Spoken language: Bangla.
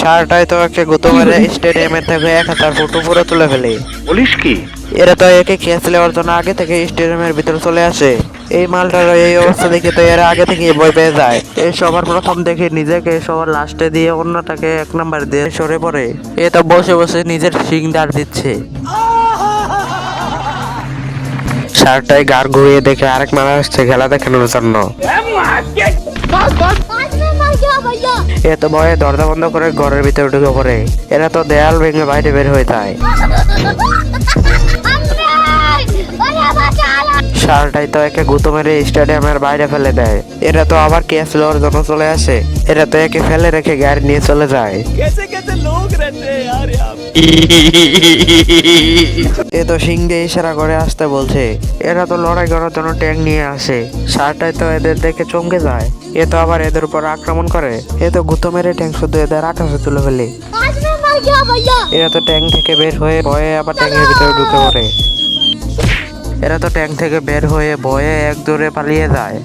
সারটায় তো একটা গুতো মেরে স্টেডিয়ামে থেকে এক হাজার ফুট উপরে তুলে ফেলে। বলিস কি? এরা তো একে ক্যাচ লেওয়ার জন্য আগে থেকে স্টেডিয়ামের ভিতরে চলে আসে। এই মালটার এই অবস্থা দেখে তো এরা আগে থেকে ভয় পেয়ে যায়। এই সবার প্রথম দেখে নিজেকে সবার লাস্টে দিয়ে অন্যটাকে এক নাম্বার দিয়ে সরে পড়ে। এ তো বসে বসে নিজের সিং দাঁড় দিচ্ছে। সারটায় গার ঘুরিয়ে দেখে আরেক মারা আসছে খেলা দেখানোর জন্য। এত ভয়ে দরজা বন্ধ করে ঘরের ভিতরে ঢুকে পড়ে। এরা তো দেয়াল ভেঙে বাইরে বের হয়ে যায়। শালটাই তো একে গুঁতো মেরে স্টেডিয়ামের বাইরে ফেলে দেয়। এরা তো আবার ক্যাশ লোয়ার জন্য চলে আসে? এরা তো একে ফেলে রেখে গাড়ি নিয়ে চলে যায়। এ তো সিং দিয়ে ইশারা করে আসতে বলছে। এরা তো লড়াই করার জন্য ট্যাঙ্ক নিয়ে আসে। সারটাই তো এদের দেখে চমকে যায়। এ তো আবার এদের উপর আক্রমণ করে। এ তো গুতো মেরে ট্যাঙ্ক শুধু এদের আকাশে তুলে ফেলে। এরা তো ট্যাঙ্ক থেকে বের হয়ে ভয়ে আবার ট্যাঙ্কের ভিতরে ঢুকে পড়ে। এরা তো ট্যাঙ্ক থেকে বের হয়ে ভয়ে এক দূরে পালিয়ে যায়।